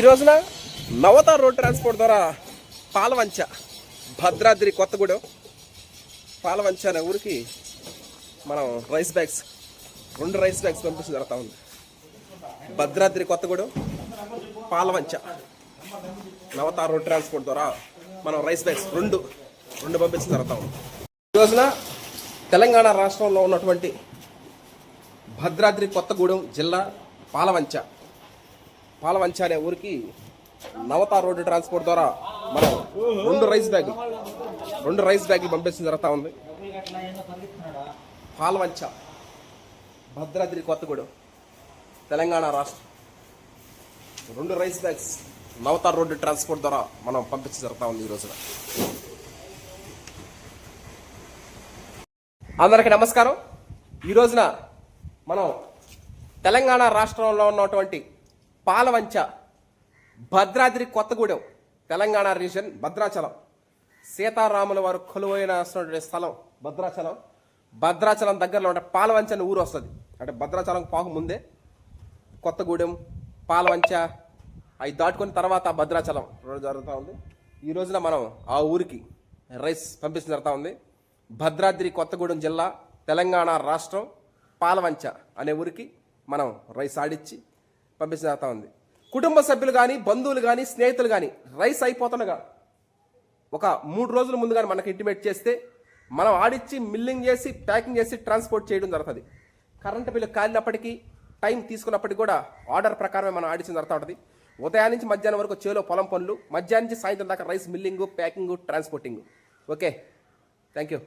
ఈ రోజున నవత road transport ద్వారా పాలవంచ భద్రాద్రి కొత్తగూడెం. పాలవంచ అనే ఊరికి మనం రైస్ బ్యాగ్స్ రెండు రైస్ బ్యాగ్స్ పంపించడం జరుగుతూ ఉంది. భద్రాద్రి కొత్తగూడెం పాలవంచ. నవత రోడ్ ట్రాన్స్పోర్ట్ ద్వారా మనం రైస్ బ్యాగ్స్ రెండు రెండు పంపించడం జరుగుతూ ఉంది. ఈ రోజున తెలంగాణ రాష్ట్రంలో ఉన్నటువంటి భద్రాద్రి కొత్తగూడెం జిల్లా పాలవంచ పాలవంచ అనే ఊరికి నవత రోడ్డు ట్రాన్స్పోర్ట్ ద్వారా మనం రెండు రైస్ బ్యాగులు రెండు రైస్ బ్యాగులు పంపించడం జరుగుతూ ఉంది. పాలవంచ భద్రాద్రి కొత్తగూడెం తెలంగాణ రాష్ట్రం. రెండు rice bags Navata road transport ద్వారా మనం పంపించడం జరుగుతూ ఉంది ఈ రోజున. అందరికీ నమస్కారం. ఈ రోజున మనం తెలంగాణ రాష్ట్రంలో ఉన్నటువంటి పాలవంచ భద్రాద్రి కొత్తగూడెం తెలంగాణ రీజన్ భద్రాచలం. సీతారాముల వారు కొలువైన స్థలం భద్రాచలం. భద్రాచలం దగ్గరలో ఉంటే పాలవంచ అని ఊరు వస్తుంది. అంటే భద్రాచలం పాకు ముందే కొత్తగూడెం పాలవంచ అవి దాటుకున్న తర్వాత భద్రాచలం రోడ్డు జరుగుతూ ఉంది. ఈ రోజున మనం ఆ ఊరికి రైస్ పంపించడం జరుగుతూ ఉంది. భద్రాద్రి కొత్తగూడెం జిల్లా తెలంగాణ రాష్ట్రం పాలవంచ అనే ఊరికి మనం రైస్ ఆడిచ్చి పంపించిన జరుగుతూ ఉంది. కుటుంబ సభ్యులు కానీ బంధువులు కానీ స్నేహితులు కానీ రైస్ అయిపోతుండగా ఒక మూడు రోజుల ముందుగానే మనకు ఇంటిమేట్ చేస్తే మనం ఆడిచ్చి మిల్లింగ్ చేసి ప్యాకింగ్ చేసి ట్రాన్స్పోర్ట్ చేయడం జరుగుతుంది. కరెంటు బిల్లు కాలినప్పటికీ టైం తీసుకున్నప్పటికీ కూడా ఆర్డర్ ప్రకారమే మనం ఆడించిన జరుగుతూ ఉంటుంది. ఉదయం నుంచి మధ్యాహ్నం వరకు చేలో పొలం పనులు మధ్యాహ్నం నుంచి సాయంత్రం దాకా rice milling packing transporting okay? Thank you